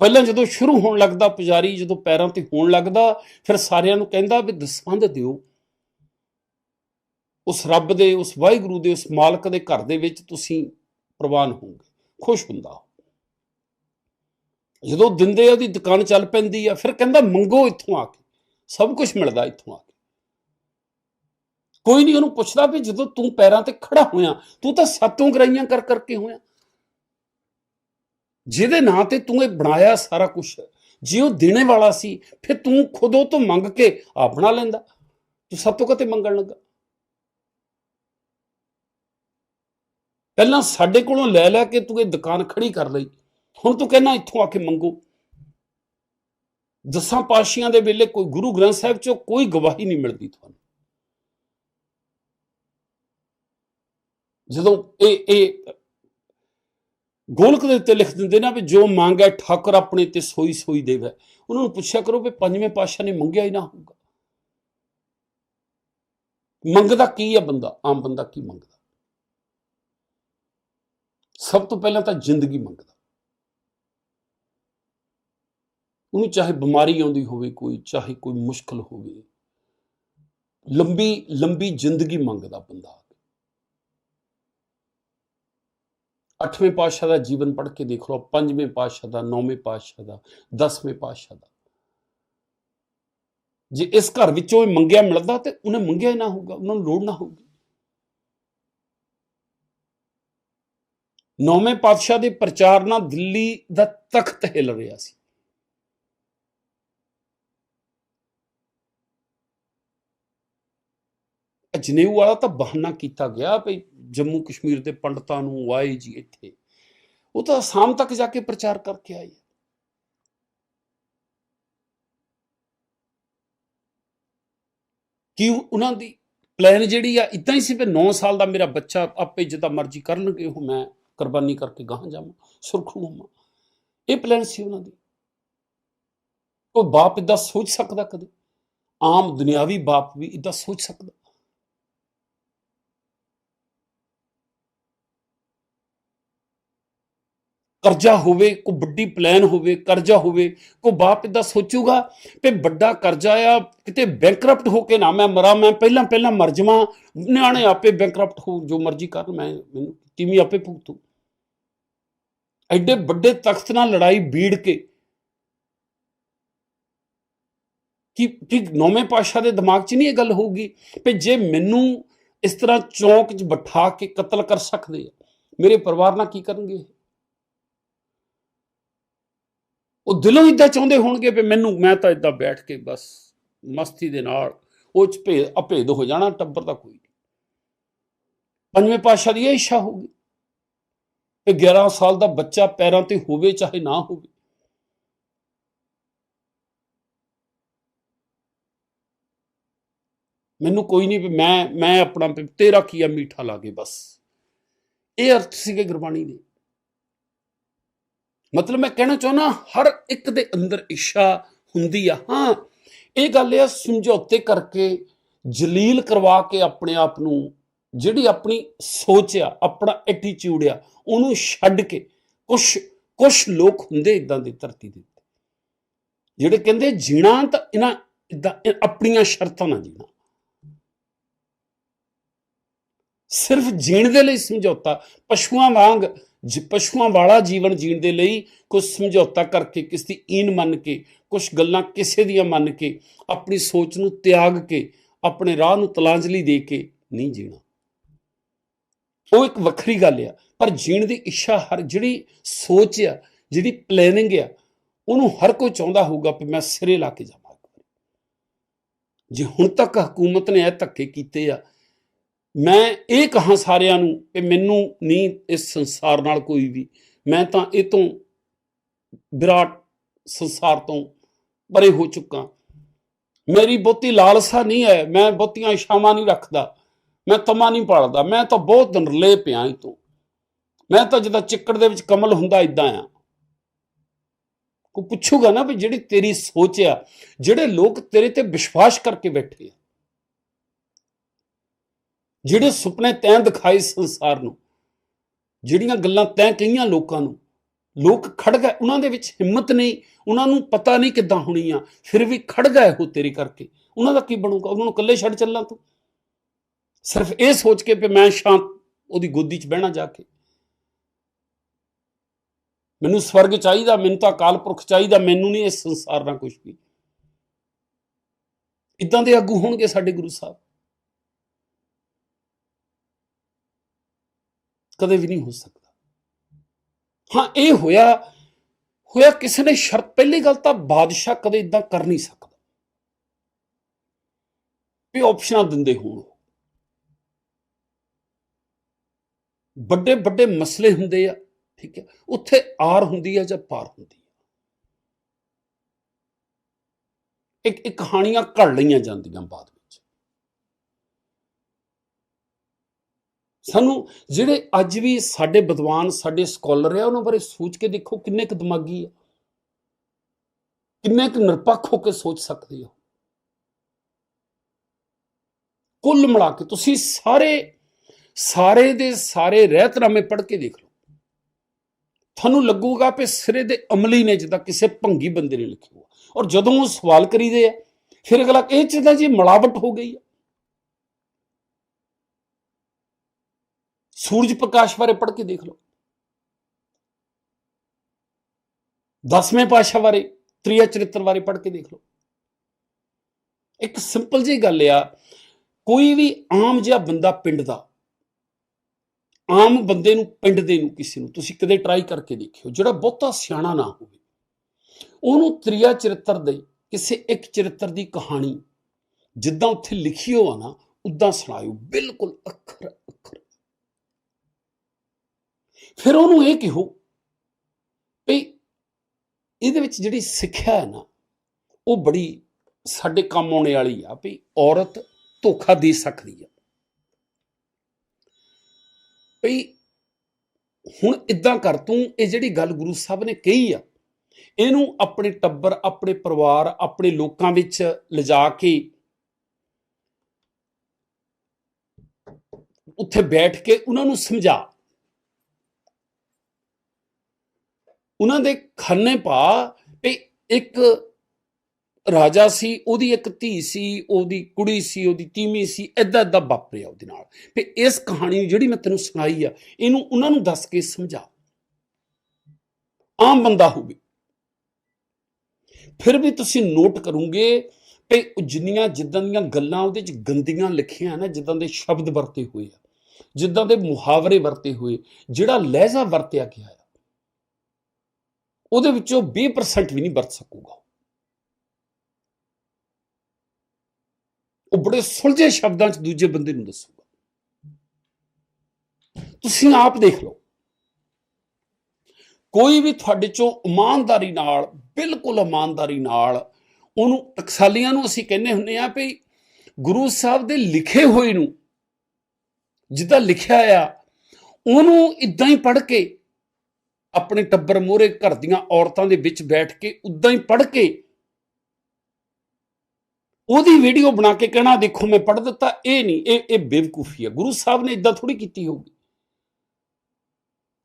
ਪਹਿਲਾਂ ਜਦੋਂ ਸ਼ੁਰੂ ਹੋਣ ਲੱਗਦਾ, ਪੁਜਾਰੀ ਜਦੋਂ ਪੈਰਾਂ ਤੇ ਹੋਣ ਲੱਗਦਾ, ਫਿਰ ਸਾਰਿਆਂ ਨੂੰ ਕਹਿੰਦਾ ਵੀ ਦਸਵੰਧ ਦਿਓ। ਉਸ ਰੱਬ ਦੇ, ਉਸ ਵਾਹਿਗੁਰੂ ਦੇ, ਉਸ ਮਾਲਕ ਦੇ ਘਰ ਦੇ ਵਿੱਚ ਤੁਸੀਂ ਪ੍ਰਵਾਨ ਹੋਵੋਗੇ, ਖੁਸ਼ ਹੁੰਦਾ ਜਦੋਂ ਦਿੰਦੇ ਆ, ਉਹਦੀ ਦੁਕਾਨ ਚੱਲ ਪੈਂਦੀ ਆ, ਫਿਰ ਕਹਿੰਦਾ ਮੰਗੋ ਇੱਥੋਂ ਆ ਕੇ, ਸਭ ਕੁਝ ਮਿਲਦਾ ਇੱਥੋਂ ਆ ਕੇ। ਕੋਈ ਨਹੀਂ ਉਹਨੂੰ ਪੁੱਛਦਾ ਵੀ ਜਦੋਂ ਤੂੰ ਪੈਰਾਂ ਤੇ ਖੜਾ ਹੋਇਆ, ਤੂੰ ਤਾਂ ਸੱਤੋਂ ਗਰਾਈਆਂ ਕਰ ਕਰਕੇ ਹੋਇਆ। ਜਿਹਦੇ ਨਾਂ ਤੇ ਤੂੰ ਇਹ ਬਣਾਇਆ ਸਾਰਾ ਕੁਝ ਜੇ ਉਹ ਦੇਣੇ ਵਾਲਾ ਸੀ, ਫਿਰ ਤੂੰ ਖੁਦ ਉਹ ਤੋਂ ਮੰਗ ਕੇ ਆ ਬਣਾ ਲੈਂਦਾ। ਤੂੰ ਸਾਤੋਂ ਕਤੇ ਮੰਗਣ ਲੱਗਾ। ਪਹਿਲਾਂ ਸਾਡੇ ਕੋਲੋਂ ਲੈ ਲੈ ਕੇ ਤੂੰ ਇਹ ਦੁਕਾਨ ਖੜੀ ਕਰ ਲਈ। ਹੁਣ ਤੂੰ ਕਹਿੰਦਾ ਇੱਥੋਂ ਆ ਕੇ ਮੰਗੋ। ਦਸਾਂ ਪਾਸ਼ੀਆਂ ਦੇ ਵੇਲੇ ਕੋਈ ਗੁਰੂ ਗ੍ਰੰਥ ਸਾਹਿਬ ਚੋਂ ਕੋਈ ਗਵਾਹੀ ਨਹੀਂ ਮਿਲਦੀ ਤੁਹਾਨੂੰ। ਜਦੋਂ ਇਹ ਇਹ ਗੋਲਕ ਦੇ ਉੱਤੇ ਲਿਖ ਦਿੰਦੇ ਨਾ ਵੀ ਜੋ ਮੰਗ ਹੈ ਠਾਕੁਰ ਆਪਣੇ ਤੇ ਸੋਈ ਸੋਈ ਦੇਵੇ। ਉਹਨਾਂ ਨੂੰ ਪੁੱਛਿਆ ਕਰੋ ਵੀ ਪੰਜਵੇਂ ਪਾਤਸ਼ਾਹ ਨੇ ਮੰਗਿਆ ਹੀ ਨਾ ਹੋਊਗਾ। ਮੰਗਦਾ ਕੀ ਹੈ ਬੰਦਾ? ਆਮ ਬੰਦਾ ਕੀ ਮੰਗਦਾ? ਸਭ ਤੋਂ ਪਹਿਲਾਂ ਤਾਂ ਜ਼ਿੰਦਗੀ ਮੰਗਦਾ। ਉਹਨੂੰ ਚਾਹੇ ਬਿਮਾਰੀ ਆਉਂਦੀ ਹੋਵੇ ਕੋਈ, ਚਾਹੇ ਕੋਈ ਮੁਸ਼ਕਲ ਹੋਵੇ, ਲੰਬੀ ਲੰਬੀ ਜ਼ਿੰਦਗੀ ਮੰਗਦਾ ਬੰਦਾ। ਅੱਠਵੇਂ ਪਾਤਸ਼ਾਹ ਦਾ ਜੀਵਨ ਪੜ੍ਹ ਕੇ ਦੇਖ ਲਓ, ਪੰਜਵੇਂ ਪਾਤਸ਼ਾਹ ਦਾ, ਨੌਵੇਂ ਪਾਤਸ਼ਾਹ ਦਾ, ਦਸਵੇਂ ਪਾਤਸ਼ਾਹ ਦਾ। ਜੇ ਇਸ ਘਰ ਵਿੱਚੋਂ ਇਹ ਮੰਗਿਆ ਮਿਲਦਾ ਤੇ ਉਹਨੇ ਮੰਗਿਆ ਹੀ ਨਾ ਹੋਊਗਾ, ਉਹਨਾਂ ਨੂੰ ਲੋੜ ਨਾ ਹੋਊਗੀ। ਨੌਵੇਂ ਪਾਤਸ਼ਾਹ ਦੇ ਪ੍ਰਚਾਰ ਨਾਲ ਦਿੱਲੀ ਦਾ ਤਖਤ ਹਿਲ ਰਿਹਾ ਸੀ। ਜਨੇਊ ਵਾਲਾ ਤਾਂ ਬਹਾਨਾ ਕੀਤਾ ਗਿਆ ਭਈ ਜੰਮੂ ਕਸ਼ਮੀਰ ਦੇ ਪੰਡਤਾਂ ਨੂੰ ਆਏ ਜੀ ਇੱਥੇ। ਉਹ ਤਾਂ ਸ਼ਾਮ ਤੱਕ ਜਾ ਕੇ ਪ੍ਰਚਾਰ ਕਰਕੇ ਆਏ ਕਿ ਉਹਨਾਂ ਦੀ ਪਲਾਨ ਜਿਹੜੀ ਆ ਇਦਾਂ ਹੀ ਸੀ ਵੀ 9 ਸਾਲ ਦਾ ਮੇਰਾ ਬੱਚਾ ਆਪੇ ਜਿੱਦਾਂ ਮਰਜ਼ੀ ਕਰਨਗੇ, ਉਹ ਮੈਂ ਕੁਰਬਾਨੀ ਕਰਕੇ ਗਾਹਾਂ ਜਾਵਾਂ ਸੁਰਖਰੂ ਹੋਵਾਂ ਇਹ ਪਲਾਨ ਸੀ ਉਹਨਾਂ ਦੀ। ਕੋਈ ਬਾਪ ਇਦਾਂ ਸੋਚ ਸਕਦਾ ਕਦੇ? ਆਮ ਦੁਨਿਆਵੀ ਬਾਪ ਵੀ ਇਦਾਂ ਸੋਚ ਸਕਦਾ। ਕਰਜ਼ਾ ਹੋਵੇ, ਕੋਈ ਵੱਡੀ ਪਲਾਨ ਹੋਵੇ, ਕਰਜ਼ਾ ਹੋਵੇ, ਕੋਈ ਬਾਪ ਇਦਾਂ ਸੋਚੂਗਾ ਕਿ ਵੱਡਾ ਕਰਜ਼ਾ ਆ, ਕਿਤੇ ਬੈਂਕਰਪਟ ਹੋ ਕੇ ਨਾ ਮੈਂ ਮਰਾਂ, ਮੈਂ ਪਹਿਲਾਂ ਪਹਿਲਾਂ ਮਰ ਜਾਵਾਂ, ਨਿਆਣੇ ਆਪੇ ਬੈਂਕਰਪਟ ਹੋ ਜੋ ਮਰਜ਼ੀ ਕਰਨ ਮੈਂ, ਮੈਨੂੰ ਕਿਵੇਂ ਆਪੇ ਭੁਗਤੂ। ਐਡੇ ਵੱਡੇ ਤਖਤ ਨਾਲ ਲੜਾਈ ਬੀੜ ਕੇ ਕਿ ਕਿ ਨੌਵੇਂ ਪਾਸ਼ਾ ਦੇ ਦਿਮਾਗ 'ਚ ਨਹੀਂ ਇਹ ਗੱਲ ਹੋਊਗੀ ਕਿ ਜੇ ਮੈਨੂੰ ਇਸ ਤਰ੍ਹਾਂ ਚੌਂਕ 'ਚ ਬਿਠਾ ਕੇ ਕਤਲ ਕਰ ਸਕਦੇ ਆ, ਮੇਰੇ ਪਰਿਵਾਰ ਨਾਲ ਕੀ ਕਰਨਗੇ ਉਹ ਦਿਲੋਂ ਇਦਾਂ ਚਾਹੁੰਦੇ ਹੋਣਗੇ ਵੀ ਮੈਨੂੰ, ਮੈਂ ਤਾਂ ਇਦਾਂ ਬੈਠ ਕੇ ਬਸ ਮਸਤੀ ਦੇ ਨਾਲ ਉਹ ਚ ਭੇਦ ਅਭੇਦ ਹੋ ਜਾਣਾ, ਟੱਬਰ ਦਾ ਕੋਈ ਨਹੀਂ। ਪੰਜਵੇਂ ਪਾਤਸ਼ਾਹ ਦੀ ਇਹ ਇੱਛਾ ਹੋਊਗੀ ਕਿ 11 ਸਾਲ ਦਾ ਬੱਚਾ ਪੈਰਾਂ ਤੇ ਹੋਵੇ, ਚਾਹੇ ਨਾ ਹੋਵੇ। ਮੈਨੂੰ ਕੋਈ ਨਹੀਂ ਵੀ ਮੈਂ ਮੈਂ ਆਪਣਾ ਤੇਰਾ ਕੀਆ ਆ, ਮੀਠਾ ਲਾਗੇ ਬਸ। ਇਹ ਅਰਥ ਸੀਗੇ ਗੁਰਬਾਣੀ ਦੇ। ਮਤਲਬ ਮੈਂ ਕਹਿਣਾ ਚਾਹੁੰਦਾ, ਹਰ ਇੱਕ ਦੇ ਅੰਦਰ ਇੱਛਾ ਹੁੰਦੀ ਆ। ਹਾਂ, ਇਹ ਗੱਲ ਆ, ਸਮਝੌਤੇ ਕਰਕੇ ਜਲੀਲ ਕਰਵਾ ਕੇ ਆਪਣੇ ਆਪ ਨੂੰ ਜਿਹੜੀ ਆਪਣੀ ਸੋਚ ਆ, ਆਪਣਾ ਐਟੀਟਿਊਡ ਆ, ਉਹਨੂੰ ਛੱਡ ਕੇ ਕੁਝ ਕੁਝ ਲੋਕ ਹੁੰਦੇ ਇਦਾਂ ਦੀ ਧਰਤੀ ਦੇ ਉੱਤੇ। ਜਿਹੜੇ ਕਹਿੰਦੇ ਜੀਣਾ ਤਾਂ ਇਹਨਾਂ ਇਦਾਂ ਆਪਣੀਆਂ ਸ਼ਰਤਾਂ ਨਾਲ ਜੀਣਾ। ਸਿਰਫ ਜੀਣ ਦੇ ਲਈ ਸਮਝੌਤਾ, ਪਸ਼ੂਆਂ ਵਾਂਗ ਪਸ਼ੂਆਂ ਵਾਲਾ ਜੀਵਨ ਜੀਣ ਦੇ ਲਈ ਕੁਝ ਸਮਝੌਤਾ ਕਰਕੇ, ਕਿਸ ਦੀ ਈਨ ਮੰਨ ਕੇ ਕੁਝ ਗੱਲਾਂ ਕਿਸੇ ਦੀਆਂ ਮੰਨ ਕੇ, ਆਪਣੀ ਸੋਚ ਨੂੰ ਤਿਆਗ ਕੇ, ਆਪਣੇ ਰਾਹ ਨੂੰ ਤਲਾਂਜਲੀ ਦੇ ਕੇ ਨਹੀਂ ਜੀਣਾ। ਉਹ ਇੱਕ ਵੱਖਰੀ ਗੱਲ ਆ, ਪਰ ਜੀਣ ਦੀ ਇੱਛਾ ਹਰ ਜਿਹੜੀ ਸੋਚ ਆ, ਜਿਹੜੀ ਪਲੈਨਿੰਗ ਆ, ਉਹਨੂੰ ਹਰ ਕੋਈ ਚਾਹੁੰਦਾ ਹੋਊਗਾ ਕਿ ਮੈਂ ਸਿਰੇ ਲਾ ਕੇ ਜਾਵਾਂ ਜੇ ਹੁਣ ਤੱਕ ਹਕੂਮਤ ਨੇ ਇਹ ਧੱਕੇ ਕੀਤੇ ਆ ਮੈਂ ਇਹ ਕਹਾਂ ਸਾਰਿਆਂ ਨੂੰ ਕਿ ਮੈਨੂੰ ਨਹੀਂ ਇਸ ਸੰਸਾਰ ਨਾਲ ਕੋਈ ਵੀ, ਮੈਂ ਤਾਂ ਇਹ ਤੋਂ ਵਿਰਾਟ ਸੰਸਾਰ ਤੋਂ ਪਰੇ ਹੋ ਚੁੱਕਾ। ਮੇਰੀ ਬਹੁਤੀ ਲਾਲਸਾ ਨਹੀਂ ਹੈ, ਮੈਂ ਬਹੁਤੀਆਂ ਇਸ਼ਾਵਾਂ ਨਹੀਂ ਰੱਖਦਾ, ਮੈਂ ਤਮਾ ਨਹੀਂ ਪਾਲਦਾ, ਮੈਂ ਤਾਂ ਬਹੁਤ ਨਰਲੇ ਪਿਆ ਇਹ ਤੋਂ ਮੈਂ ਤਾਂ ਜਿੱਦਾਂ ਚਿੱਕੜ ਦੇ ਵਿੱਚ ਕਮਲ ਹੁੰਦਾ ਇਦਾਂ ਆ ਕੋ ਪੁੱਛੂਗਾ ਨਾ ਵੀ ਜਿਹੜੀ ਤੇਰੀ ਸੋਚ ਆ, ਜਿਹੜੇ ਲੋਕ ਤੇਰੇ ਤੇ ਵਿਸ਼ਵਾਸ ਕਰਕੇ ਬੈਠੇ ਆ ਜਿਹੜੇ ਸੁਪਨੇ ਤੈਂ ਦਿਖਾਏ ਸੰਸਾਰ ਨੂੰ, ਜਿਹੜੀਆਂ ਗੱਲਾਂ ਤੈਂ ਕਹੀਆਂ ਲੋਕਾਂ ਨੂੰ, ਲੋਕ ਖੜ ਗਏ, ਉਹਨਾਂ ਦੇ ਵਿੱਚ ਹਿੰਮਤ ਨਹੀਂ, ਉਹਨਾਂ ਨੂੰ ਪਤਾ ਨਹੀਂ ਕਿੱਦਾਂ ਹੋਣੀ ਆ ਫਿਰ ਵੀ ਖੜ ਗਏ ਉਹ ਤੇਰੇ ਕਰਕੇ। ਉਹਨਾਂ ਦਾ ਕੀ ਬਣੂਗਾ? ਉਹਨਾਂ ਨੂੰ ਇਕੱਲੇ ਛੱਡ ਚੱਲਾਂ ਤੂੰ? ਸਿਰਫ ਇਹ ਸੋਚ ਕੇ ਵੀ ਮੈਂ ਸ਼ਾਂਤ ਉਹਦੀ ਗੋਦੀ 'ਚ ਬਹਿਣਾ ਜਾ ਕੇ। ਮੈਨੂੰ ਸਵਰਗ ਚਾਹੀਦਾ, ਮੈਨੂੰ ਤਾਂ ਅਕਾਲ ਪੁਰਖ ਚਾਹੀਦਾ, ਮੈਨੂੰ ਨਹੀਂ ਇਸ ਸੰਸਾਰ ਨਾਲ ਕੁਝ ਵੀ। ਇਦਾਂ ਦੇ ਆਗੂ ਹੋਣਗੇ ਸਾਡੇ ਗੁਰੂ ਸਾਹਿਬ। ਕਦੇ ਵੀ ਨਹੀਂ ਹੋ ਸਕਦਾ। ਹਾਂ, ਇਹ ਹੋਇਆ ਹੋਇਆ ਕਿਸੇ ਨੇ ਸ਼ਰਤ, ਪਹਿਲੀ ਗੱਲ ਤਾਂ ਬਾਦਸ਼ਾਹ ਕਦੇ ਇਦਾਂ ਕਰ ਨਹੀਂ ਸਕਦਾ। ਵੀ ਆਪਸ਼ਨਾਂ ਦਿੰਦੇ ਹੋਣ। ਵੱਡੇ ਵੱਡੇ ਮਸਲੇ ਹੁੰਦੇ ਆ, ਠੀਕ ਹੈ, ਉੱਥੇ ਆਰ ਹੁੰਦੀ ਆ ਜਾਂ ਪਾਰ ਹੁੰਦੀ ਹੈ ਇੱਕ ਇੱਕ ਕਹਾਣੀਆਂ ਘੜ ਲਈਆਂ ਜਾਂਦੀਆਂ ਬਾਅਦ ਵਿੱਚ ਸਾਨੂੰ ਜਿਹੜੇ ਅੱਜ ਵੀ ਸਾਡੇ ਵਿਦਵਾਨ, ਸਾਡੇ ਸਕਾਲਰ ਆ, ਉਹਨਾਂ ਬਾਰੇ ਸੋਚ ਕੇ ਦੇਖੋ ਕਿੰਨੇ ਕੁ ਦਿਮਾਗੀ ਆ। ਕਿੰਨੇ ਕੁ ਨਿਰਪੱਖ ਹੋ ਕੇ ਸੋਚ ਸਕਦੇ ਹੋ। ਕੁੱਲ ਮਿਲਾ ਕੇ ਤੁਸੀਂ ਸਾਰੇ ਸਾਰੇ ਦੇ ਸਾਰੇ ਰਹਿਤਨਾਮੇ ਪੜ੍ਹ ਕੇ ਦੇਖ ਲਓ। ਤੁਹਾਨੂੰ ਲੱਗੂਗਾ ਕਿ ਸਿਰੇ ਦੇ ਅਮਲੀ ਨੇ ਜਿੱਦਾਂ ਕਿਸੇ ਭੰਗੀ ਬੰਦੇ ਨੇ ਲਿਖਿਆ ਔਰ ਜਦੋਂ ਉਹ ਸਵਾਲ ਕਰੀਦੇ ਆ, ਫਿਰ ਅਗਲਾ ਇਹ ਚੀਜ਼ਾਂ ਜੀ, ਮਿਲਾਵਟ ਹੋ ਗਈ ਆ। ਸੂਰਜ ਪ੍ਰਕਾਸ਼ ਬਾਰੇ ਪੜ੍ਹ ਕੇ ਦੇਖ ਲਓ। ਦਸਵੇਂ ਪਾਸ਼ਾ ਬਾਰੇ, ਤ੍ਰਿਆ ਚਰਿੱਤਰ ਬਾਰੇ ਪੜ੍ਹ ਕੇ ਦੇਖ ਲਓ। ਇੱਕ ਸਿੰਪਲ ਜਿਹੀ ਗੱਲ ਆ, ਕੋਈ ਵੀ ਆਮ ਜਿਹਾ ਬੰਦਾ ਪਿੰਡ ਦਾ, ਆਮ ਬੰਦੇ ਨੂੰ ਪਿੰਡ ਦੇ ਨੂੰ ਕਿਸੇ ਨੂੰ, ਤੁਸੀਂ ਕਦੇ ਟਰਾਈ ਕਰਕੇ ਦੇਖਿਓ, ਜਿਹੜਾ ਬਹੁਤਾ ਸਿਆਣਾ ਨਾ ਹੋਵੇ, ਉਹਨੂੰ ਤ੍ਰਿਆ ਚਰਿੱਤਰ ਦੇ ਕਿਸੇ ਇੱਕ ਚਰਿੱਤਰ ਦੀ ਕਹਾਣੀ, ਜਿੱਦਾਂ ਉੱਥੇ ਲਿਖੀ ਹੋਆ ਨਾ, ਉਦਾਂ ਸੁਣਾਇਓ, ਬਿਲਕੁਲ ਅੱਖਰ ਫਿਰ ਉਹਨੂੰ ਇਹ ਕਿਹੋ ਵੀ ਇਹਦੇ ਵਿੱਚ ਜਿਹੜੀ ਸਿੱਖਿਆ ਹੈ ਨਾ, ਉਹ ਬੜੀ ਸਾਡੇ ਕੰਮ ਆਉਣੇ ਵਾਲੀ ਆ ਵੀ ਔਰਤ ਧੋਖਾ ਦੇ ਸਕਦੀ ਆ। ਵੀ ਹੁਣ ਇਦਾਂ ਕਰ, ਤੂੰ ਇਹ ਜਿਹੜੀ ਗੱਲ ਗੁਰੂ ਸਾਹਿਬ ਨੇ ਕਹੀ ਆ, ਇਹਨੂੰ ਆਪਣੇ ਟੱਬਰ, ਆਪਣੇ ਪਰਿਵਾਰ, ਆਪਣੇ ਲੋਕਾਂ ਵਿੱਚ ਲਿਜਾ ਕੇ ਉੱਥੇ ਬੈਠ ਕੇ ਉਹਨਾਂ ਨੂੰ ਸਮਝਾ। ਉਹਨਾਂ ਦੇ ਖੰਨੇ ਪਾ ਵੀ ਇੱਕ ਰਾਜਾ ਸੀ, ਉਹਦੀ ਇੱਕ ਧੀ ਸੀ, ਉਹਦੀ ਕੁੜੀ ਸੀ, ਉਹਦੀ ਤੀਵੀਂ ਸੀ ਐਦਾਂ ਐਦਾਂ ਵਾਪਰਿਆ ਉਹਦੇ ਨਾਲ। ਵੀ ਇਸ ਕਹਾਣੀ ਨੂੰ ਜਿਹੜੀ ਮੈਂ ਤੈਨੂੰ ਸੁਣਾਈ ਆ, ਇਹਨੂੰ ਉਹਨਾਂ ਨੂੰ ਦੱਸ ਕੇ ਸਮਝਾ। ਆਮ ਬੰਦਾ ਹੋਵੇ। ਫਿਰ ਵੀ ਤੁਸੀਂ ਨੋਟ ਕਰੋਗੇ ਕਿ ਜਿੰਨੀਆਂ ਜਿੱਦਾਂ ਦੀਆਂ ਗੱਲਾਂ ਉਹਦੇ ਚ ਗੰਦੀਆਂ ਲਿਖੀਆਂ ਨਾ, ਜਿੱਦਾਂ ਦੇ ਸ਼ਬਦ ਵਰਤੇ ਹੋਏ ਆ, ਜਿੱਦਾਂ ਦੇ ਮੁਹਾਵਰੇ ਵਰਤੇ ਹੋਏ, ਜਿਹੜਾ ਲਹਿਜ਼ਾ ਵਰਤਿਆ ਗਿਆ ਉਹਦੇ ਵਿੱਚੋਂ 20% ਵੀ ਨਹੀਂ ਵਰਤ ਸਕੂਗਾ। ਉਹ ਬੜੇ ਸੁਲਝੇ ਸ਼ਬਦਾਂ 'ਚ ਦੂਜੇ ਬੰਦੇ ਨੂੰ ਦੱਸੂਗਾ। ਤੁਸੀਂ ਆਪ ਦੇਖ ਲਓ। ਕੋਈ ਵੀ ਤੁਹਾਡੇ ਚੋਂ ਇਮਾਨਦਾਰੀ ਨਾਲ, ਬਿਲਕੁਲ ਇਮਾਨਦਾਰੀ ਨਾਲ ਉਹਨੂੰ ਟਕਸਾਲੀਆਂ ਨੂੰ ਅਸੀਂ ਕਹਿੰਦੇ ਹੁੰਨੇ ਆ ਵੀ ਗੁਰੂ ਸਾਹਿਬ ਦੇ ਲਿਖੇ ਹੋਏ ਨੂੰ ਜਿੱਦਾਂ ਲਿਖਿਆ ਆ, ਉਹਨੂੰ ਇਦਾਂ ਹੀ ਪੜ੍ਹ ਕੇ ਆਪਣੇ ਟੱਬਰ ਮੋਰੇ ਘਰ ਦੀਆਂ ਔਰਤਾਂ ਦੇ ਵਿੱਚ ਬੈਠ ਕੇ ਉਦਾਂ ਹੀ ਪੜ੍ਹ ਕੇ ਉਹਦੀ ਵੀਡੀਓ ਬਣਾ ਕੇ ਕਹਿਣਾ, ਦੇਖੋ, ਮੈਂ ਪੜ੍ਹ ਦਿੱਤਾ, ਇਹ ਨਹੀਂ, ਇਹ ਇਹ ਬੇਵਕੂਫੀ ਹੈ। ਗੁਰੂ ਸਾਹਿਬ ਨੇ ਇਦਾਂ ਥੋੜੀ ਕੀਤੀ ਹੋਊਗੀ।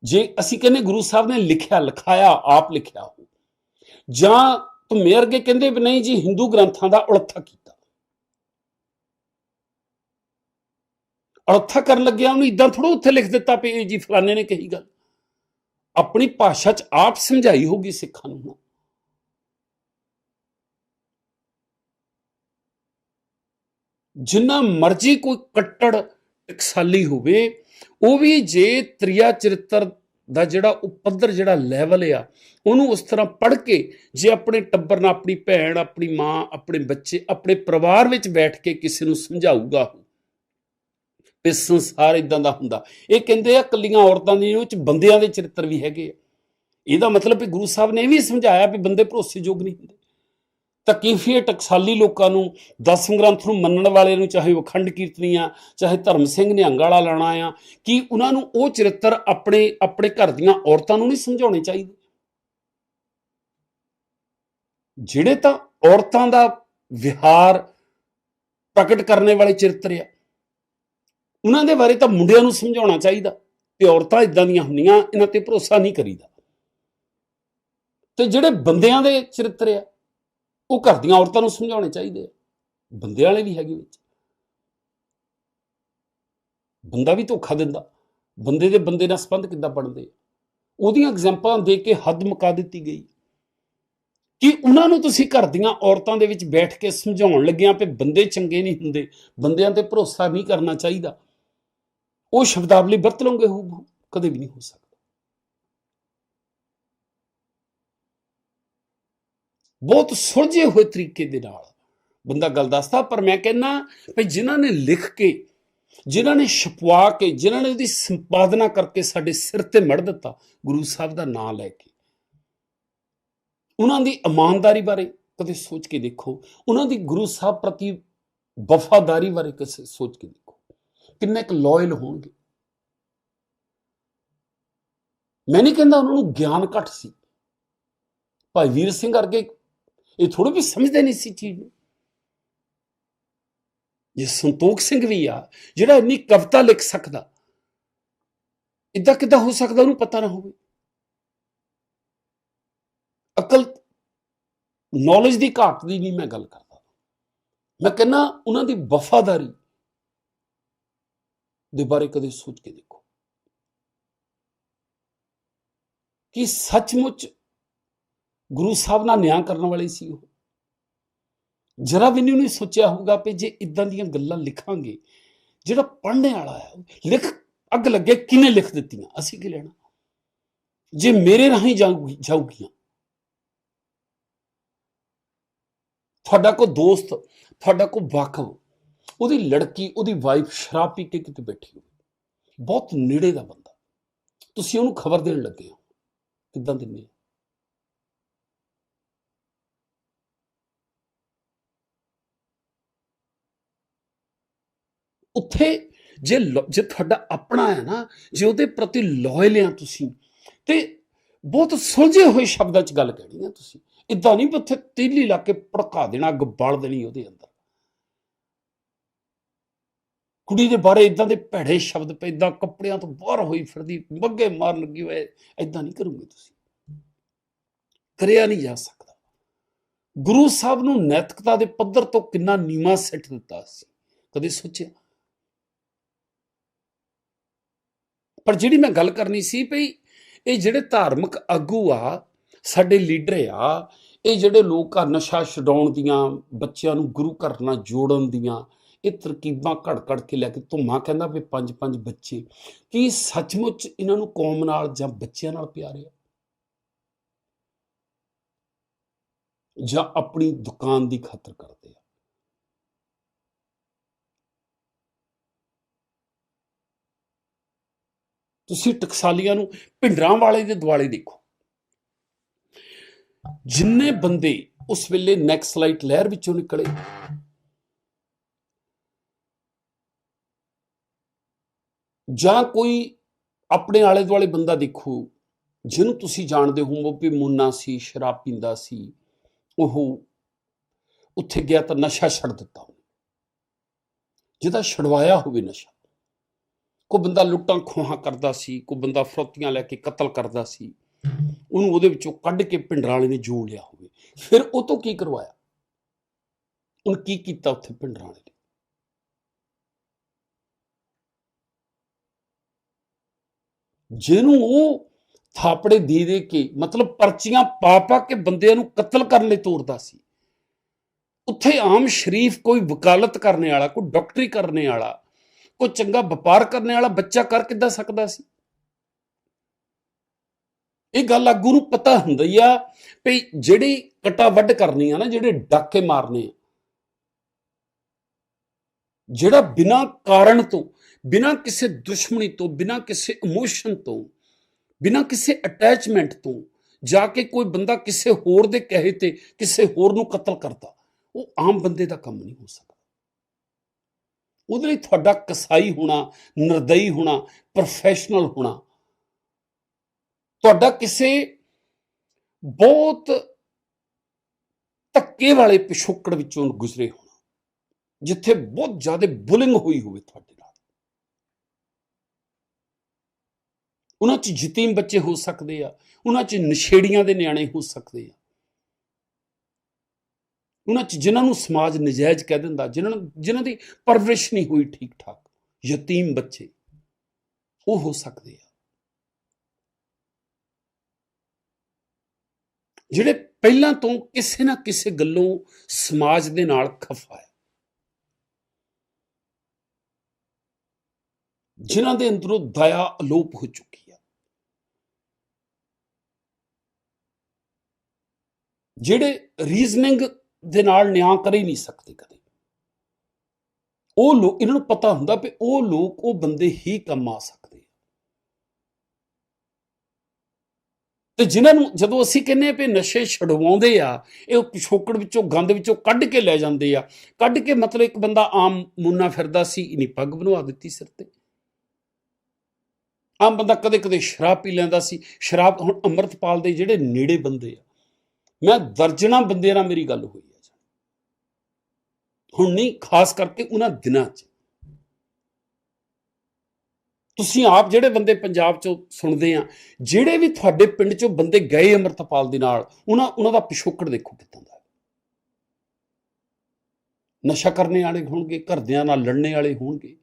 ਜੇ ਅਸੀਂ ਕਹਿੰਦੇ ਗੁਰੂ ਸਾਹਿਬ ਨੇ ਲਿਖਿਆ, ਲਿਖਾਇਆ, ਆਪ ਲਿਖਿਆ ਹੋ ਜਾਂ ਤੂੰ ਮੇਰ ਕੇ ਕਹਿੰਦੇ ਵੀ ਨਹੀਂ ਜੀ, ਹਿੰਦੂ ਗ੍ਰੰਥਾਂ ਦਾ ਉਲਥਾ ਕੀਤਾ। ਉਲਥਾ ਕਰਨ ਲੱਗਿਆ ਉਹਨੂੰ ਇਦਾਂ ਥੋੜਾ ਉੱਥੇ ਲਿਖ ਦਿੱਤਾ ਵੀ ਇਹ ਜੀ ਫਲਾਣੇ ਨੇ ਕਹੀ ਗੱਲ। ਆਪਣੀ ਭਾਸ਼ਾ 'ਚ ਆਪ ਸਮਝਾਈ ਹੋਗੀ ਸਿੱਖਾਂ ਨੂੰ ਜਿੰਨਾ ਮਰਜ਼ੀ ਕੋਈ ਕੱਟੜ ਟਕਸਾਲੀ ਹੋਵੇ, ਉਹ ਵੀ ਜੇ ਤ੍ਰਿਆ ਚਰਿੱਤਰ ਦਾ ਜਿਹੜਾ ਉਪੱਧਰ ਜਿਹੜਾ ਲੈਵਲ ਆ, ਉਹਨੂੰ ਉਸ ਤਰ੍ਹਾਂ ਪੜ੍ਹ ਕੇ ਜੇ ਆਪਣੇ ਟੱਬਰ ਨਾਲ ਆਪਣੀ ਭੈਣ, ਆਪਣੀ ਮਾਂ, ਆਪਣੇ ਬੱਚੇ, ਆਪਣੇ ਪਰਿਵਾਰ ਵਿੱਚ ਬੈਠ ਕੇ ਕਿਸੇ ਨੂੰ ਸਮਝਾਊਗਾ ਵੀ ਸੰਸਾਰ ਇਦਾਂ ਦਾ ਹੁੰਦਾ। ਇਹ ਕਹਿੰਦੇ ਆ ਕੱਲੀਆਂ ਔਰਤਾਂ ਦੇ ਵਿੱਚ ਬੰਦਿਆਂ ਦੇ ਚਰਿੱਤਰ ਵੀ ਹੈਗੇ ਆ। ਇਹਦਾ ਮਤਲਬ ਵੀ ਗੁਰੂ ਸਾਹਿਬ ਨੇ ਇਹ ਵੀ ਸਮਝਾਇਆ ਵੀ ਬੰਦੇ ਭਰੋਸੇਯੋਗ ਨਹੀਂ ਹੁੰਦੇ। ਤਕੀਫੀ ਟਕਸਾਲੀ ਲੋਕਾਂ ਨੂੰ, ਦਸਮ ਗ੍ਰੰਥ ਨੂੰ ਮੰਨਣ ਵਾਲੇ ਨੂੰ, ਚਾਹੇ ਉਹ ਖੰਡ ਕੀਰਤਨੀਆਂ, ਚਾਹੇ ਧਰਮ ਸਿੰਘ ਨਿਹੰਗ ਵਾਲਾ ਲੈਣਾ ਆ, ਕਿ ਉਹਨਾਂ ਨੂੰ ਉਹ ਚਰਿੱਤਰ ਆਪਣੇ ਆਪਣੇ ਘਰ ਦੀਆਂ ਔਰਤਾਂ ਨੂੰ ਨਹੀਂ ਸਮਝਾਉਣੇ ਚਾਹੀਦੇ? ਜਿਹੜੇ ਤਾਂ ਔਰਤਾਂ ਦਾ ਵਿਹਾਰ ਪ੍ਰਗਟ ਕਰਨੇ ਵਾਲੇ ਚਰਿੱਤਰ ਆ ਉਹਨਾਂ ਦੇ ਬਾਰੇ ਤਾਂ ਮੁੰਡਿਆਂ ਨੂੰ ਸਮਝਾਉਣਾ ਚਾਹੀਦਾ ਤੇ ਔਰਤਾਂ ਇਦਾਂ ਦੀਆਂ ਹੁੰਦੀਆਂ, ਇਹਨਾਂ ਤੇ ਭਰੋਸਾ ਨਹੀਂ ਕਰੀਦਾ। ਤੇ ਜਿਹੜੇ ਬੰਦਿਆਂ ਦੇ ਚਰਿੱਤਰ ਆ, ਉਹ ਘਰ ਦੀਆਂ ਔਰਤਾਂ ਨੂੰ ਸਮਝਾਉਣੇ ਚਾਹੀਦੇ ਆ। ਬੰਦਿਆਂ ਵਾਲੇ ਵੀ ਹੈਗੇ ਵਿੱਚ। ਬੰਦਾ ਵੀ ਧੋਖਾ ਦਿੰਦਾ। ਬੰਦੇ ਦੇ ਬੰਦੇ ਨਾਲ ਸੰਬੰਧ ਕਿੱਦਾਂ ਬਣਦੇ ਉਹਦੀਆਂ ਐਗਜ਼ਾਮਪਲਾਂ ਦੇ ਕੇ ਹੱਦ ਮੁਕਾ ਦਿੱਤੀ ਗਈ। ਕਿ ਉਹਨਾਂ ਨੂੰ ਤੁਸੀਂ ਘਰ ਦੀਆਂ ਔਰਤਾਂ ਦੇ ਵਿੱਚ ਬੈਠ ਕੇ ਸਮਝਾਉਣ ਲੱਗਿਆਂ ਕਿ ਬੰਦੇ ਚੰਗੇ ਨਹੀਂ ਹੁੰਦੇ, ਬੰਦਿਆਂ ਤੇ ਭਰੋਸਾ ਨਹੀਂ ਕਰਨਾ ਚਾਹੀਦਾ। ਉਹ ਸ਼ਬਦਾਵਲੀ ਵਰਤ ਲਓਗੇ ਹੂਬਹੂ ਕਦੇ ਵੀ ਨਹੀਂ ਹੋ ਸਕਦਾ। ਬਹੁਤ ਸੁਲਝੇ ਹੋਏ ਤਰੀਕੇ ਦੇ ਨਾਲ ਬੰਦਾ ਗੱਲ ਦੱਸਦਾ, ਪਰ ਮੈਂ ਕਹਿੰਨਾ ਵੀ ਜਿਨ੍ਹਾਂ ਨੇ ਲਿਖ ਕੇ, ਜਿਨ੍ਹਾਂ ਨੇ ਛਪਵਾ ਕੇ, ਜਿਨ੍ਹਾਂ ਨੇ ਉਹਦੀ ਸੰਪਾਦਨਾ ਕਰਕੇ ਸਾਡੇ ਸਿਰ ਤੇ ਮੜ ਦਿੱਤਾ, ਗੁਰੂ ਸਾਹਿਬ ਦਾ ਨਾਮ ਲੈ ਕੇ। ਉਹਨਾਂ ਦੀ ਇਮਾਨਦਾਰੀ ਬਾਰੇ ਕਦੇ ਸੋਚ ਕੇ ਦੇਖੋ, ਉਹਨਾਂ ਦੀ ਗੁਰੂ ਸਾਹਿਬ ਪ੍ਰਤੀ ਵਫਾਦਾਰੀ ਬਾਰੇ ਕਿਸੇ ਸੋਚ ਕੇ ਦੇਖੋ। ਕਿੰਨੇ ਕੁ ਲਾਇਲ ਹੋਣਗੇ? ਮੈਂ ਨਹੀਂ ਕਹਿੰਦਾ ਉਹਨਾਂ ਨੂੰ ਗਿਆਨ ਘੱਟ ਸੀ। ਭਾਈ ਵੀਰ ਸਿੰਘ ਵਰਗੇ ਇਹ ਥੋੜਾ ਵੀ ਸਮਝਦੇ ਨਹੀਂ ਸੀ ਚੀਜ਼ ਨੂੰ। ਜੇ ਸੰਤੋਖ ਸਿੰਘ ਵੀ ਆ, ਜਿਹੜਾ ਇੰਨੀ ਕਵਿਤਾ ਲਿਖ ਸਕਦਾ ਇਦਾਂ ਕਿਦਾਂ ਹੋ ਸਕਦਾ ਉਹਨੂੰ ਪਤਾ ਨਾ ਹੋਵੇ? ਅਕਲ ਨੌਲੇਜ ਦੀ ਘਾਟ ਦੀ ਨਹੀਂ ਮੈਂ ਗੱਲ ਕਰਦਾ। ਮੈਂ ਕਹਿੰਨਾ ਉਹਨਾਂ ਦੀ ਵਫਾਦਾਰੀ ਦੇ ਬਾਰੇ ਕਦੇ ਸੋਚ ਕੇ ਦੇਖੋ। ਕਿ ਸੱਚਮੁੱਚ ਗੁਰੂ ਸਾਹਿਬ ਨਾਲ ਨਿਆਂ ਕਰਨ ਵਾਲੇ ਸੀ ਉਹ। ਜਰਾ ਵੀ ਨਹੀਂ ਸੋਚਿਆ ਹੋਊਗਾ ਕਿ ਜੇ ਇਦਾਂ ਦੀਆਂ ਗੱਲਾਂ ਲਿਖਾਂਗੇ, ਜਿਹੜਾ ਪੜ੍ਹਨੇ ਵਾਲਾ ਹੈ, ਲਿਖ, ਅੱਗ ਲੱਗੇ ਕਿਨੇ ਲਿਖ ਦਿੱਤੀਆਂ, ਅਸੀਂ ਕੀ ਲੈਣਾ? ਜੇ ਮੇਰੇ ਰਾਹੀਂ ਜਾਊਗੀ, ਜਾਊਗੀਆਂ। ਤੁਹਾਡਾ ਕੋ ਦੋਸਤ, ਤੁਹਾਡਾ ਕੋ ਵਾਕਫ ਉਹਦੀ ਲੜਕੀ, ਉਹਦੀ ਵਾਈਫ ਸ਼ਰਾਬ ਪੀ ਕੇ ਕਿਤੇ ਬੈਠੀ ਹੋਵੇ। ਬਹੁਤ ਨੇੜੇ ਦਾ ਬੰਦਾ। ਤੁਸੀਂ ਉਹਨੂੰ ਖਬਰ ਦੇਣ ਲੱਗੇ ਹੋ। ਕਿੱਦਾਂ ਦਿੰਦੇ ਹੋ? ਉੱਥੇ ਜੇ ਜੇ ਤੁਹਾਡਾ ਆਪਣਾ ਹੈ ਨਾ, ਜੇ ਉਹਦੇ ਪ੍ਰਤੀ ਲਾਇਲ ਆ ਤੁਸੀਂ, ਤੇ ਬਹੁਤ ਸੁਲਝੇ ਹੋਏ ਸ਼ਬਦਾਂ 'ਚ ਗੱਲ ਕਹਿਣੀ ਆ ਤੁਸੀਂ। ਇਦਾਂ ਨਹੀਂ ਵੀ ਉੱਥੇ ਤੀਲੀ ਲਾ ਕੇ ਭੜਕਾ ਦੇਣਾ, ਅੱਗ ਬਲ ਦੇਣੀ ਉਹਦੇ ਅੰਦਰ। ਕੁੜੀ ਦੇ ਬਾਰੇ ਇਦਾਂ ਦੇ ਭੈੜੇ ਸ਼ਬਦ ਪੈ ਇਦਾਂ ਕੱਪੜਿਆਂ ਤੋਂ ਬਾਹਰ ਹੋਈ ਫਿਰਦੀ, ਮੱਗੇ ਮਾਰਨ ਲੱਗੀ ਹੋਏ ਇਦਾਂ ਨਹੀਂ ਕਰੋਗੇ ਤੁਸੀਂ। ਕਰਿਆ ਨਹੀਂ ਜਾ ਸਕਦਾ। ਗੁਰੂ ਸਾਹਿਬ ਨੂੰ ਨੈਤਿਕਤਾ ਦੇ ਪੱਧਰ ਤੋਂ ਕਿੰਨਾ ਨੀਵਾ ਸਿੱਟ ਦਿੱਤਾ ਸੀ, ਕਦੇ ਸੋਚਿਆ? ਪਰ ਜਿਹੜੀ ਮੈਂ ਗੱਲ ਕਰਨੀ ਸੀ ਭਈ ਇਹ ਜਿਹੜੇ ਧਾਰਮਿਕ ਆਗੂ ਆ, ਸਾਡੇ ਲੀਡਰ ਆ, ਇਹ ਜਿਹੜੇ ਲੋਕ ਆ ਨਸ਼ਾ ਛਡਾਉਣ ਦੀਆਂ ਬੱਚਿਆਂ ਨੂੰ ਗੁਰੂ ਘਰ ਨਾਲ ਜੋੜਨ ਦੀਆਂ ਇਹ ਤਰਕੀਬਾਂ ਘੜ ਘੜ ਕੇ ਲੈ ਕੇ ਧੁੰਮਾ ਕਹਿੰਦਾ ਵੀ ਪੰਜ ਪੰਜ ਬੱਚੇ। ਕੀ ਸੱਚਮੁੱਚ ਇਹਨਾਂ ਨੂੰ ਕੌਮ ਨਾਲ ਜਾਂ ਬੱਚਿਆਂ ਨਾਲ ਪਿਆਰ ਆ ਜਾਂ ਆਪਣੀ ਦੁਕਾਨ ਦੀ ਖਾਤਰ ਕਰਦੇ ਆ? ਤੁਸੀਂ ਟਕਸਾਲੀਆਂ ਨੂੰ ਭਿੰਡਰਾਂ ਵਾਲੇ ਦੇ ਦੁਆਲੇ ਦੇਖੋ। ਜਿੰਨੇ ਬੰਦੇ ਉਸ ਵੇਲੇ ਨੈਕਸਲਾਈਟ ਲਹਿਰ ਵਿੱਚੋਂ ਨਿਕਲੇ ਜਾਂ ਕੋਈ ਆਪਣੇ ਆਲੇ ਦੁਆਲੇ ਬੰਦਾ ਦੇਖੋ, ਜਿਹਨੂੰ ਤੁਸੀਂ ਜਾਣਦੇ ਹੋ ਵੀ ਮੁੰਨਾ ਸੀ, ਸ਼ਰਾਬ ਪੀਂਦਾ ਸੀ, ਉਹ ਉੱਥੇ ਗਿਆ ਤਾਂ ਨਸ਼ਾ ਛੱਡ ਦਿੱਤਾ ਉਹਨੇ। ਜਿਹਦਾ ਛਡਵਾਇਆ ਹੋਵੇ ਨਸ਼ਾ। ਕੋਈ ਬੰਦਾ ਲੁੱਟਾਂ ਖੋਹਾਂ ਕਰਦਾ ਸੀ, ਕੋਈ ਬੰਦਾ ਫਰੋਤੀਆਂ ਲੈ ਕੇ ਕਤਲ ਕਰਦਾ ਸੀ, ਉਹਨੂੰ ਉਹਦੇ ਵਿੱਚੋਂ ਕੱਢ ਕੇ ਪਿੰਡਰਾਂ ਵਾਲੇ ਨੇ ਜੋੜ ਲਿਆ ਹੋਵੇ। ਫਿਰ ਉਹ ਤੋਂ ਕੀ ਕਰਵਾਇਆ? ਉਹਨ ਕੀ ਕੀਤਾ ਉੱਥੇ ਪਿੰਡਰਾਂ ਵਾਲੇ ਨੇ? ਜਿਹਨੂੰ ਉਹ ਥਾਪੜੇ ਦੇ ਦੇ ਕੇ, ਮਤਲਬ ਪਰਚੀਆਂ ਪਾ ਪਾ ਕੇ ਬੰਦਿਆਂ ਨੂੰ ਕਤਲ ਕਰਨ ਲਈ ਤੋਰਦਾ ਸੀ। ਉੱਥੇ ਆਮ ਸ਼ਰੀਫ ਕੋਈ ਵਕਾਲਤ ਕਰਨੇ ਵਾਲਾ, ਕੋਈ ਡਾਕਟਰੀ ਕਰਨੇ ਵਾਲਾ, ਕੋਈ ਚੰਗਾ ਵਪਾਰ ਕਰਨੇ ਵਾਲਾ ਬੱਚਾ ਕਰ ਕਿੱਦਾਂ ਸਕਦਾ ਸੀ? ਇਹ ਗੱਲ ਆਗੂ ਨੂੰ ਪਤਾ ਹੁੰਦੀ ਆ ਵੀ ਜਿਹੜੀ ਕਟਾ ਵੱਢ ਕਰਨੀ ਆ ਨਾ, ਜਿਹੜੇ ਡਾਕੇ ਮਾਰਨੇ ਆ ਜਿਹੜਾ ਬਿਨਾਂ ਕਾਰਨ ਤੋਂ, ਬਿਨਾਂ ਕਿਸੇ ਦੁਸ਼ਮਣੀ ਤੋਂ, ਬਿਨਾਂ ਕਿਸੇ ਇਮੋਸ਼ਨ ਤੋਂ, ਬਿਨਾਂ ਕਿਸੇ ਅਟੈਚਮੈਂਟ ਤੋਂ ਜਾ ਕੇ ਕੋਈ ਬੰਦਾ ਕਿਸੇ ਹੋਰ ਦੇ ਕਹੇ ਤੇ ਕਿਸੇ ਹੋਰ ਨੂੰ ਕਤਲ ਕਰਦਾ, ਉਹ ਆਮ ਬੰਦੇ ਦਾ ਕੰਮ ਨਹੀਂ ਹੋ ਸਕਦਾ। ਉਹਦੇ ਲਈ ਤੁਹਾਡਾ ਕਸਾਈ ਹੋਣਾ, ਨਿਰਦਈ ਹੋਣਾ ਪ੍ਰੋਫੈਸ਼ਨਲ ਹੋਣਾ, ਤੁਹਾਡਾ ਕਿਸੇ ਬਹੁਤ ਧੱਕੇ ਵਾਲੇ ਪਿਛੋਕੜ ਵਿੱਚੋਂ ਗੁਜ਼ਰੇ ਹੋਣਾ। ਜਿੱਥੇ ਬਹੁਤ ਜ਼ਿਆਦਾ ਬੁਲਿੰਗ ਹੋਈ ਹੋਵੇ ਤੁਹਾਡੇ ਨਾਲ। ਉਹਨਾਂ 'ਚ ਯਤੀਮ ਬੱਚੇ ਹੋ ਸਕਦੇ ਆ, ਉਹਨਾਂ 'ਚ ਨਸ਼ੇੜੀਆਂ ਦੇ ਨਿਆਣੇ ਹੋ ਸਕਦੇ ਆ। ਉਹਨਾਂ 'ਚ ਜਿਨ੍ਹਾਂ ਨੂੰ ਸਮਾਜ ਨਜਾਇਜ਼ ਕਹਿ ਦਿੰਦਾ, ਜਿਨ੍ਹਾਂ ਨੂੰ, ਜਿਨ੍ਹਾਂ ਦੀ ਪਰਵਰਿਸ਼ ਨਹੀਂ ਹੋਈ ਠੀਕ ਠਾਕ ਯਤੀਮ ਬੱਚੇ, ਉਹ ਹੋ ਸਕਦੇ ਆ। ਜਿਹੜੇ ਪਹਿਲਾਂ ਤੋਂ ਕਿਸੇ ਨਾ ਕਿਸੇ ਗੱਲੋਂ ਸਮਾਜ ਦੇ ਨਾਲ ਖਫਾ ਹੈ ਜਿਨ੍ਹਾਂ ਦੇ ਅੰਦਰੋਂ ਦਇਆ ਅਲੋਪ ਹੋ ਚੁੱਕੀ ਆ। ਜਿਹੜੇ ਰੀਜ਼ਨਿੰਗ ਦੇ ਨਾਲ ਨਿਆਂ ਕਰ ਹੀ ਨਹੀਂ ਸਕਦੇ ਕਦੇ। ਉਹ ਲੋਕ ਇਹਨਾਂ ਨੂੰ ਪਤਾ ਹੁੰਦਾ ਵੀ ਉਹ ਲੋਕ, ਉਹ ਬੰਦੇ ਹੀ ਕੰਮ ਆ ਸਕਦੇ ਆ। ਤੇ ਜਿਨ੍ਹਾਂ ਨੂੰ ਜਦੋਂ ਅਸੀਂ ਕਹਿੰਨੇ ਵੀ ਨਸ਼ੇ ਛਡਵਾਉਂਦੇ ਆ, ਇਹ ਪਿਛੋਕੜ ਵਿੱਚੋਂ, ਗੰਦ ਵਿੱਚੋਂ ਕੱਢ ਕੇ ਲੈ ਜਾਂਦੇ ਆ। ਕੱਢ ਕੇ ਮਤਲਬ ਇੱਕ ਬੰਦਾ ਆਮ ਮੁੰਨਾ ਫਿਰਦਾ ਸੀ, ਇਹਨੀ ਪੱਗ ਬਣਵਾ ਦਿੱਤੀ ਸਿਰ ਤੇ। ਆਮ ਬੰਦਾ ਕਦੇ ਕਦੇ ਸ਼ਰਾਬ ਪੀ ਲੈਂਦਾ ਸੀ। ਸ਼ਰਾਬ ਹੁਣ ਅੰਮ੍ਰਿਤਪਾਲ ਦੇ ਜਿਹੜੇ ਨੇੜੇ ਬੰਦੇ ਆ। ਮੈਂ ਦਰਜਣਾ ਬੰਦੇ ਨਾਲ ਮੇਰੀ ਗੱਲ ਹੋਈ ਹੈ ਹੁਣ ਨਹੀਂ, ਖਾਸ ਕਰਕੇ ਉਹਨਾਂ ਦਿਨਾਂ 'ਚ। ਤੁਸੀਂ ਆਪ ਜਿਹੜੇ ਬੰਦੇ ਪੰਜਾਬ 'ਚੋਂ ਸੁਣਦੇ ਆ, ਜਿਹੜੇ ਵੀ ਤੁਹਾਡੇ ਪਿੰਡ 'ਚੋਂ ਬੰਦੇ ਗਏ ਅੰਮ੍ਰਿਤਪਾਲ ਦੇ ਨਾਲ, ਉਹਨਾਂ ਉਹਨਾਂ ਦਾ ਪਿਛੋਕੜ ਦੇਖੋ ਕਿੱਦਾਂ ਦਾ ਨਸ਼ਾ ਕਰਨੇ ਵਾਲੇ ਹੋਣਗੇ, ਘਰਦਿਆਂ ਨਾਲ ਲੜਨੇ ਵਾਲੇ ਹੋਣਗੇ।